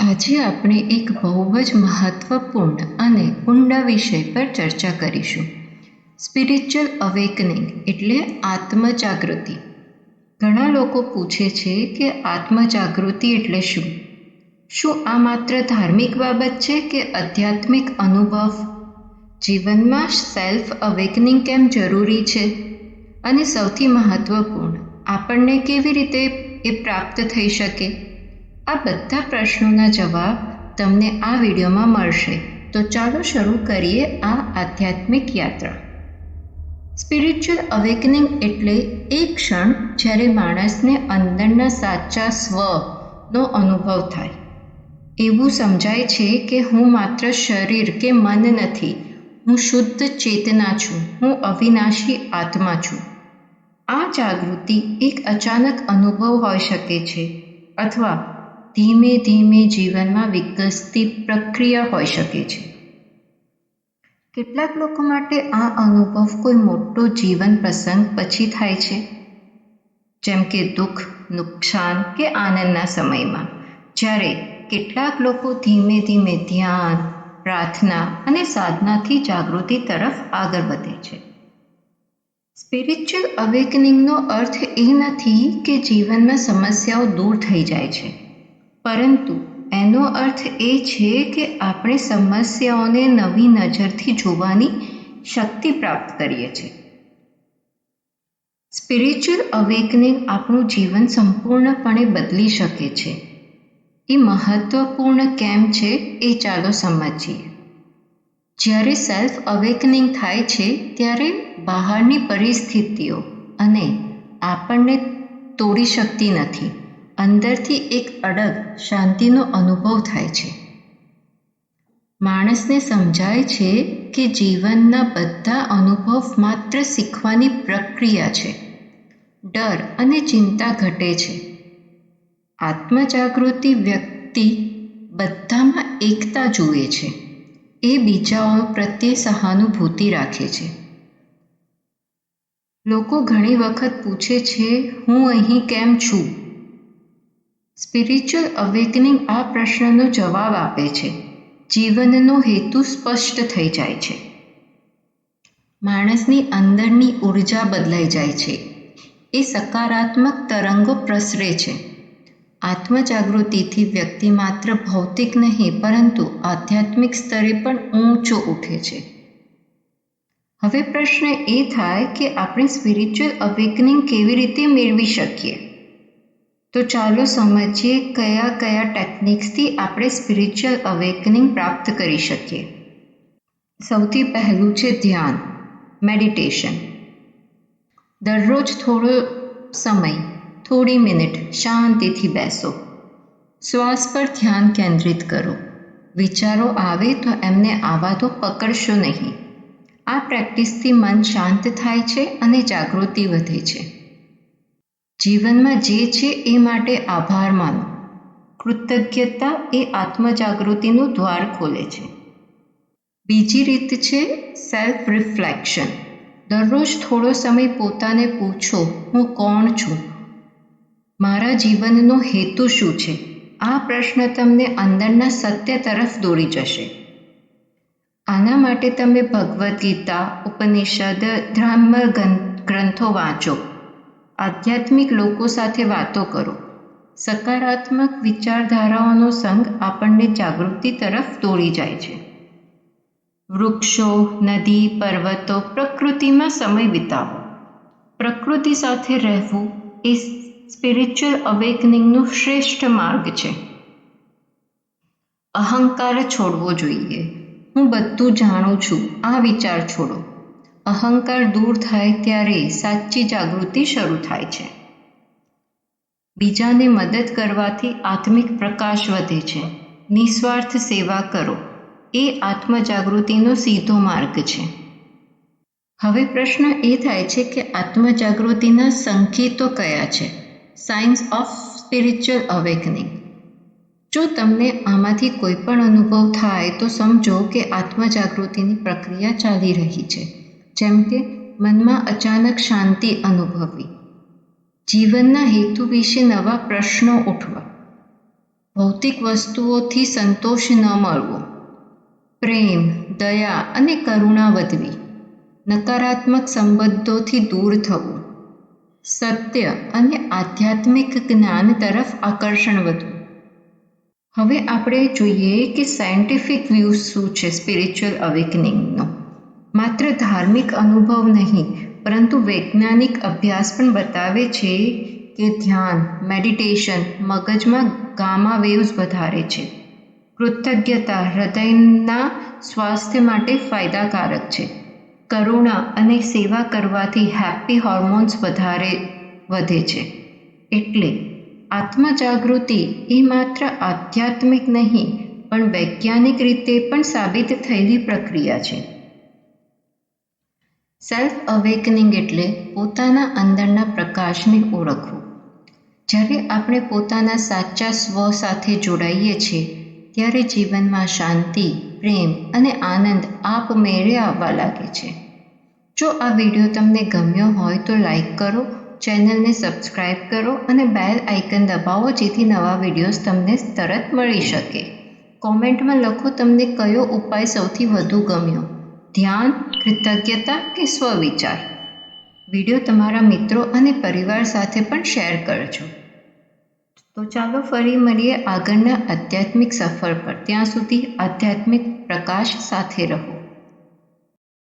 આજે આપણે એક બહુ જ મહત્વપૂર્ણ અને ઊંડા વિષય પર ચર્ચા કરીશું. સ્પિરિચ્યુઅલ અવેકનિંગ એટલે આત્મજાગૃતિ. ઘણા લોકો પૂછે છે કે આત્મજાગૃતિ એટલે શું? શું આ માત્ર ધાર્મિક બાબત છે કે આધ્યાત્મિક અનુભવ? જીવનમાં સેલ્ફ અવેકનિંગ કેમ જરૂરી છે? અને સૌથી મહત્વપૂર્ણ, આપણને કેવી રીતે એ પ્રાપ્ત થઈ શકે? આ બધા પ્રશ્નોના જવાબ તમને આ વિડીયોમાં મળશે. તો ચાલો શરૂ કરીએ આ આધ્યાત્મિક યાત્રા. સ્પિરિચ્યુઅલ અવેકનિંગ એટલે એ ક્ષણ જ્યારે માણસને અંદરના સાચા સ્વનો અનુભવ થાય. એવું સમજાય છે કે હું માત્ર શરીર કે મન નથી, હું શુદ્ધ ચેતના છું, હું અવિનાશી આત્મા છું. આ જાગૃતિ એક અચાનક અનુભવ હોઈ શકે છે અથવા ધીમે ધીમે જીવનમાં વિકસતી પ્રક્રિયા હોઈ શકે છે. કેટલાક લોકો માટે આ અનુભવ કોઈ મોટો જીવન પ્રસંગ પછી થાય છે. જેમ કે દુઃખ, નુકસાન કે આનંદના સમયમાં. જ્યારે કેટલાક લોકો ધીમે ધીમે ધ્યાન, પ્રાર્થના અને સાધનાથી જાગૃતિ તરફ આગળ વધે છે. સ્પિરિચ્યુઅલ અવેકનિંગનો અર્થ એ નથી કે જીવનમાં સમસ્યાઓ દૂર થઈ જાય છે. પરંતુ એનો અર્થ એ છે કે આપણે સમસ્યાઓને નવી નજરથી જોવાની શક્તિ પ્રાપ્ત કરીએ છીએ સ્પિરિચ્યુઅલ અવેકનિંગ આપણું જીવન સંપૂર્ણપણે બદલી શકે છે. એ મહત્વપૂર્ણ કેમ છે એ ચાલો સમજીએ. જ્યારે સેલ્ફ અવેકનિંગ થાય છે, ત્યારે બહારની પરિસ્થિતિઓ અને આપણને તોડી શકતી નથી. અંદરથી એક અડગ શાંતિનો અનુભવ થાય છે. માણસને સમજાય છે કે જીવનના બધા અનુભવ માત્ર શીખવાની પ્રક્રિયા છે. ડર અને ચિંતા ઘટે છે. આત્મજાગૃતિ વ્યક્તિ બધામાં એકતા જુએ છે. એ બીજાઓ પ્રત્યે સહાનુભૂતિ રાખે છે. લોકો ઘણી વખત પૂછે છે, હું અહીં કેમ છું? સ્પિરિચ્યુઅલ અવેકનિંગ આ પ્રશ્નનો જવાબ આપે છે. જીવનનો હેતુ સ્પષ્ટ થઈ જાય છે. માણસની અંદરની ઊર્જા બદલાઈ જાય છે. એ સકારાત્મક તરંગો પ્રસરે છે. આત્મજાગૃતિથી વ્યક્તિ માત્ર ભૌતિક નહીં, પરંતુ આધ્યાત્મિક સ્તરે પણ ઊંચો ઉઠે છે. હવે પ્રશ્ન એ થાય કે આપણે સ્પિરિચ્યુઅલ અવેકનિંગ કેવી રીતે મેળવી શકીએ? તો ચાલો સમજીએ કયા કયા ટેકનિક્સથી આપણે સ્પિરિચ્યુઅલ અવેકનિંગ પ્રાપ્ત કરી શકીએ. સૌથી પહેલું છે ધ્યાન મેડિટેશન દરરોજ થોડો સમય, થોડી મિનિટ શાંતિથી બેસો. શ્વાસ પર ધ્યાન કેન્દ્રિત કરો. વિચારો આવે તો એમને આવા તો પકડશો નહીં. આ પ્રેક્ટિસથી મન શાંત થાય છે અને જાગૃતિ વધે છે. જીવનમાં જે છે એ માટે આભાર માનો. કૃતજ્ઞતા એ આત્મજાગૃતિનું દ્વાર ખોલે છે. બીજી રીત છે સેલ્ફ રિફ્લેક્શન દરરોજ થોડો સમય પોતાને પૂછો, હું કોણ છું? મારા જીવનનો હેતુ શું છે? આ પ્રશ્ન તમને અંદરના સત્ય તરફ દોરી જશે. આના માટે તમે ભગવદ્ ગીતા, ઉપનિષદ ધર્મ ગ્રંથો વાંચો. આધ્યાત્મિક લોકો સાથે વાતો કરો. સકારાત્મક વિચારધારાઓનો સંગ આપણને જાગૃતિ તરફ દોડી જાય છે. વૃક્ષો, નદી, પર્વતો પ્રકૃતિમાં સમય વિતાવો. પ્રકૃતિ સાથે રહેવું એ સ્પિરિચ્યુઅલ અવેકનિંગનો શ્રેષ્ઠ માર્ગ છે. અહંકાર છોડવો જોઈએ. હું બધું જાણું છું. આ વિચાર છોડો. અહંકાર દૂર થાય ત્યારે સાચી જાગૃતિ શરૂ થાય છે. બીજાને મદદ કરવાથી આત્મિક પ્રકાશ વધે છે. નિસ્વાર્થ સેવા કરો. એ આત્મજાગૃતિનો સીધો માર્ગ છે. હવે પ્રશ્ન એ થાય છે કે આત્મજાગૃતિના સંકેતો કયા છે? સાયન્સ ઓફ સ્પિરિચ્યુઅલ અવેકનિંગ જો તમને આમાંથી કોઈ પણ અનુભવ થાય તો સમજો કે આત્મજાગૃતિની પ્રક્રિયા ચાલી રહી છે. જેમ કે મનમાં અચાનક શાંતિ અનુભવવી, જીવનના હેતુ વિશે નવા પ્રશ્નો ઉઠવા, ભૌતિક વસ્તુઓથી સંતોષ ન મળવો, પ્રેમ, દયા અને કરુણા વધવી, નકારાત્મક સંબંધોથી દૂર થવું, સત્ય અને આધ્યાત્મિક જ્ઞાન તરફ આકર્ષણ વધવું. હવે આપણે જોઈએ કે સાયન્ટિફિક વ્યૂઝ શું છે સ્પિરિચ્યુઅલ અવેકનિંગનો માત્ર ધાર્મિક અનુભવ નહીં, પરંતુ વૈજ્ઞાનિક અભ્યાસ પણ બતાવે છે કે ધ્યાન, મેડિટેશન, મગજમાં ગામા વેવ્સ વધારે છે. કૃતજ્ઞતા હૃદયના સ્વાસ્થ્ય માટે ફાયદાકારક છે. કરુણા અને સેવા કરવાથી હેપી હોર્મોન્સ વધારે, વધે છે. એટલે આત્મજાગૃતિ એ માત્ર આધ્યાત્મિક નહીં, પણ વૈજ્ઞાનિક રીતે પણ સાબિત થયેલી પ્રક્રિયા છે. સેલ્ફ અવેકનિંગ એટલે પોતાના અંદરના પ્રકાશને ઓળખવું. જ્યારે આપણે પોતાના સાચા સ્વ સાથે જોડાઈએ છીએ, ત્યારે જીવનમાં શાંતિ, પ્રેમ અને આનંદ આપમેળે આવવા લાગે છે. જો આ વીડિયો તમને ગમ્યો હોય તો લાઈક કરો, ચેનલને સબસ્ક્રાઈબ કરો અને બેલ આઇકન દબાવો જેથી નવા વિડીયોઝ તમને તરત મળી શકે. કોમેન્ટમાં લખો તમને કયો ઉપાય સૌથી વધુ ગમ્યો. ધ્યાન, કૃતજ્ઞતા કે સ્વવિચાર? વીડિયો તમારા મિત્રો અને પરિવાર સાથે પણ શેર કરજો. તો ચાલો ફરી મળીએ આગળના આધ્યાત્મિક સફર પર. ત્યાં સુધી આધ્યાત્મિક પ્રકાશ સાથે રહો.